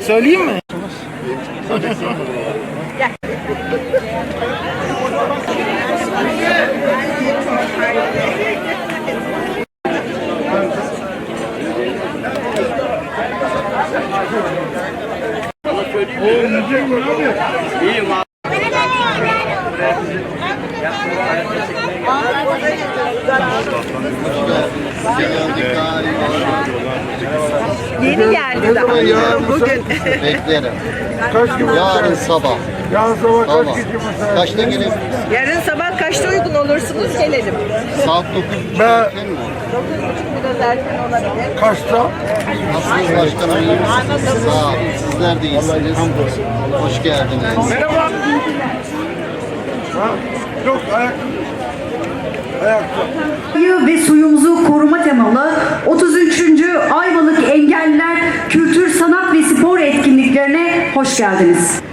Söyleyeyim mi? Yeni geldi daha. Bugün. Beklerim. Kaç gibi Yarın sabah. Yarın sabah Tamam. kaç gibi mesela? Kaçta gelin? Yarın sabah kaçta uygun olursunuz gelelim. Saat 9. Ben- erken mi? 9.30 biraz erken olabilir. Kaçta? Nasılsınız başkanım? İyi misiniz? Sağ olun. Sizler de iyisiniz. Hoş geldiniz. Merhaba. Ha? Yok ayak. Ayakta. Ve suyumuzu koruma temalı 33. Ayvalık Engelliler Kültür, Sanat ve Spor etkinliklerine hoş geldiniz.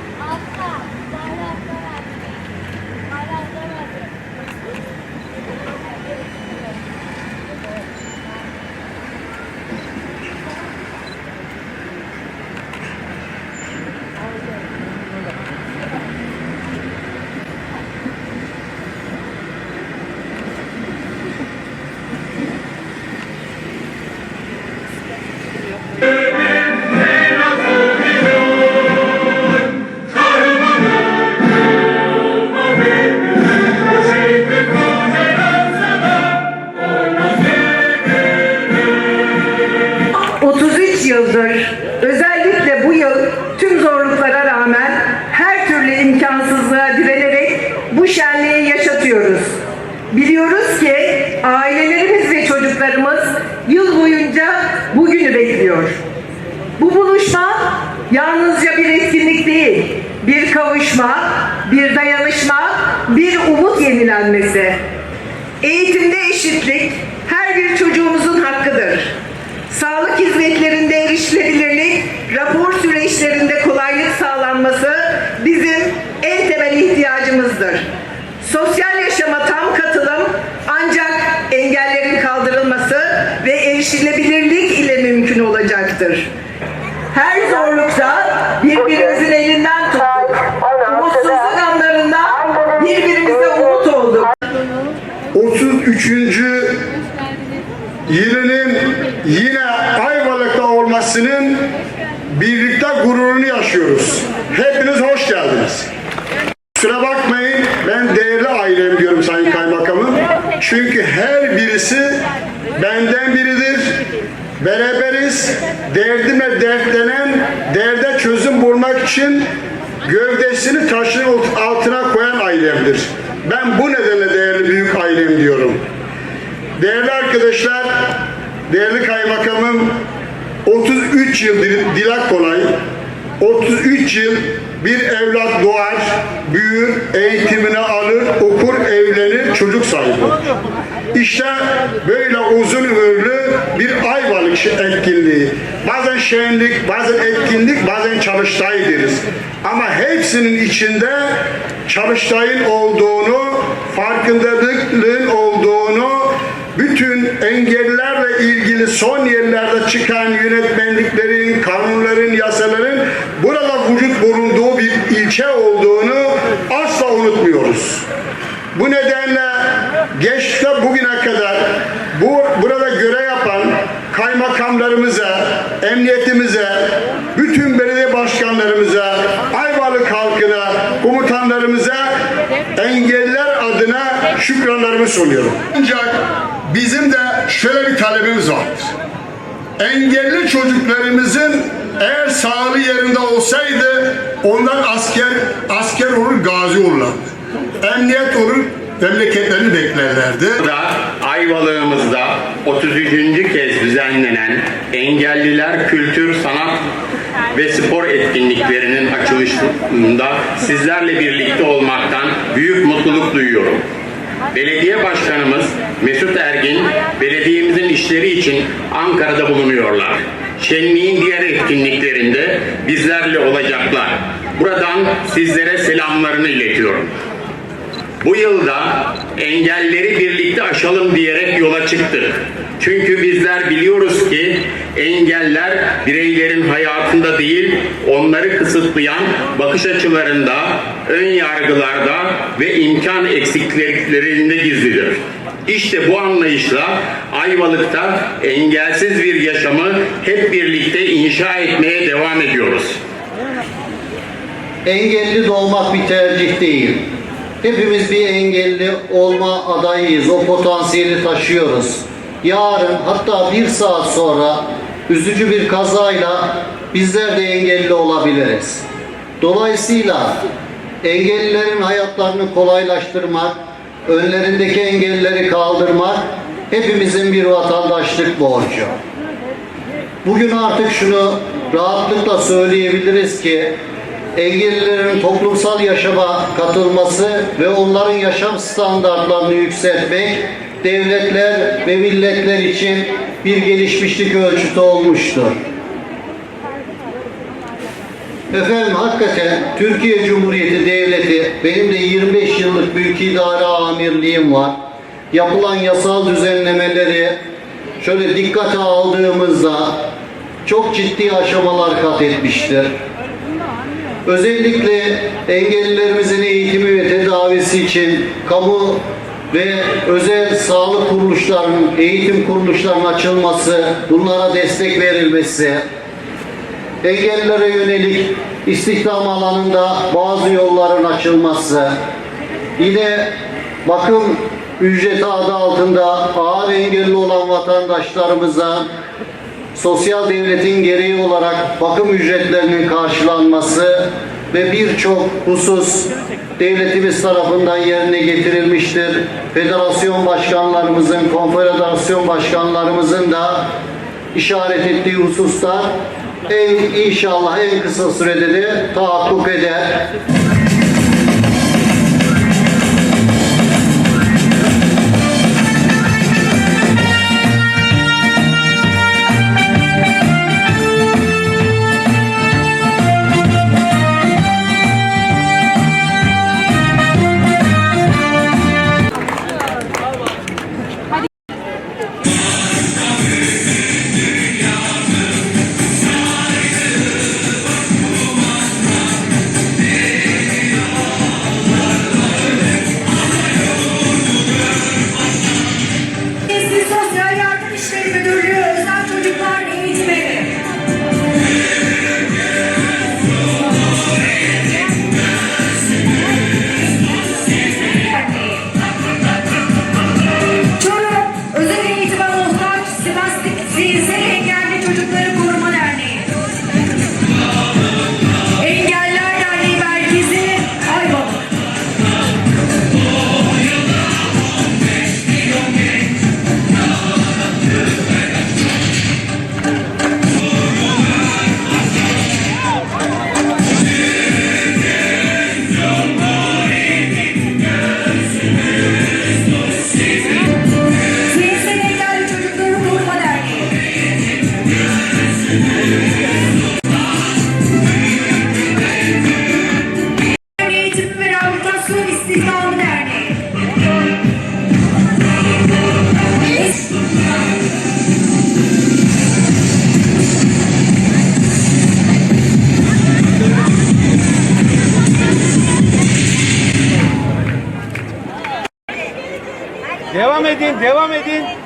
Yıldır, özellikle bu yıl tüm zorluklara rağmen her türlü imkansızlığa direnerek bu şenliği yaşatıyoruz. Biliyoruz ki ailelerimiz ve çocuklarımız yıl boyunca bugünü bekliyor. Bu buluşma yalnızca bir etkinlik değil, bir kavuşma, bir dayanışma, bir umut yenilenmesi. Eğitimde eşitlik her bir çocuğumuzun hakkıdır. Sağlık hizmetlerinde erişilebilirlik, rapor süreçlerinde kolaylık sağlanması bizim en temel ihtiyacımızdır. Sosyal yaşama tam katılım ancak engellerin kaldırılması ve erişilebilirlik ile mümkün olacaktır. Her zorlukta birbirimizin elinden tuttuk. Umutsuzluk anlarında birbirimize umut olduk. 33. yılının yine Ayvalık'ta olmasının birlikte gururunu yaşıyoruz. Hepiniz hoş geldiniz. Kusura bakmayın ben değerli ailem diyorum Sayın Kaymakamım. Çünkü her birisi benden biridir. Beraberiz. Derdime dertlenen, derde çözüm bulmak için gövdesini taşın altına koyan ailemdir. Ben bu nedenle değerli büyük ailem diyorum. Değerli arkadaşlar, değerli kaymakamım, 33 yıl dil- dilek kolay, 33 yıl bir evlat doğar, büyür, eğitimini alır, okur, evlenir, çocuk sahibi. İşte böyle uzun ömürlü bir ayvalık etkinliği. Bazen şenlik, bazen etkinlik, bazen çalıştay deriz. Ama hepsinin içinde çalıştayın olduğunu, farkındalığın olduğunu, bütün engellerle ilgili son yerlerde çıkan yönetmenliklerin, kanunların, yasaların burada vücut bulunduğu bir ilçe olduğunu asla unutmuyoruz. Bu nedenle geçte bugüne kadar bu burada görev yapan kaymakamlarımıza, emniyetimize, bütün belediye başkanlarımıza, Ayvalık halkına, komutanlarımıza engeller adına şükranlarımı sunuyorum. Ancak bizim de şöyle bir talebimiz vardır. Engelli çocuklarımızın eğer sağlığı yerinde olsaydı ondan asker asker olur, gazi olurlardı. Emniyet olur, memleketlerini beklerlerdi. Burada Ayvalık'ımızda 33. kez düzenlenen Engelliler Kültür, Sanat ve Spor etkinliklerinin açılışında sizlerle birlikte olmaktan büyük mutluluk duyuyorum. Belediye Başkanımız Mesut Ergin, belediyemizin işleri için Ankara'da bulunuyorlar. Şenliğin diğer etkinliklerinde bizlerle olacaklar. Buradan sizlere selamlarını iletiyorum. Bu yılda engelleri birlikte aşalım diyerek yola çıktık. Çünkü bizler biliyoruz ki engeller bireylerin hayatında değil, onları kısıtlayan bakış açılarında, ön yargılarda ve imkan eksikliklerinde gizlidir. İşte bu anlayışla Ayvalık'ta engelsiz bir yaşamı hep birlikte inşa etmeye devam ediyoruz. Engelli doğmak bir tercih değil. Hepimiz bir engelli olma adayıyız. O potansiyeli taşıyoruz. Yarın hatta bir saat sonra üzücü bir kazayla bizler de engelli olabiliriz. Dolayısıyla engellilerin hayatlarını kolaylaştırmak, önlerindeki engelleri kaldırmak hepimizin bir vatandaşlık borcu. Bugün artık şunu rahatlıkla söyleyebiliriz ki engellilerin toplumsal yaşama katılması ve onların yaşam standartlarını yükseltmek devletler ve milletler için bir gelişmişlik ölçütü olmuştur. Efendim hakikaten Türkiye Cumhuriyeti Devleti benim de 25 yıllık mülki idare amirliğim var. Yapılan yasal düzenlemeleri şöyle dikkate aldığımızda çok ciddi aşamalar kat etmiştir. Özellikle engellilerimizin eğitimi ve tedavisi için kamu ve özel sağlık kuruluşlarının, eğitim kuruluşlarının açılması, bunlara destek verilmesi, engellilere yönelik istihdam alanında bazı yolların açılması, yine bakım ücreti adı altında ağır engelli olan vatandaşlarımıza sosyal devletin gereği olarak bakım ücretlerinin karşılanması ve birçok husus devletimiz tarafından yerine getirilmiştir. Federasyon başkanlarımızın, konfederasyon başkanlarımızın da işaret ettiği hususlar en inşallah en kısa sürede de tahakkuk eder. Devam edin, devam edin.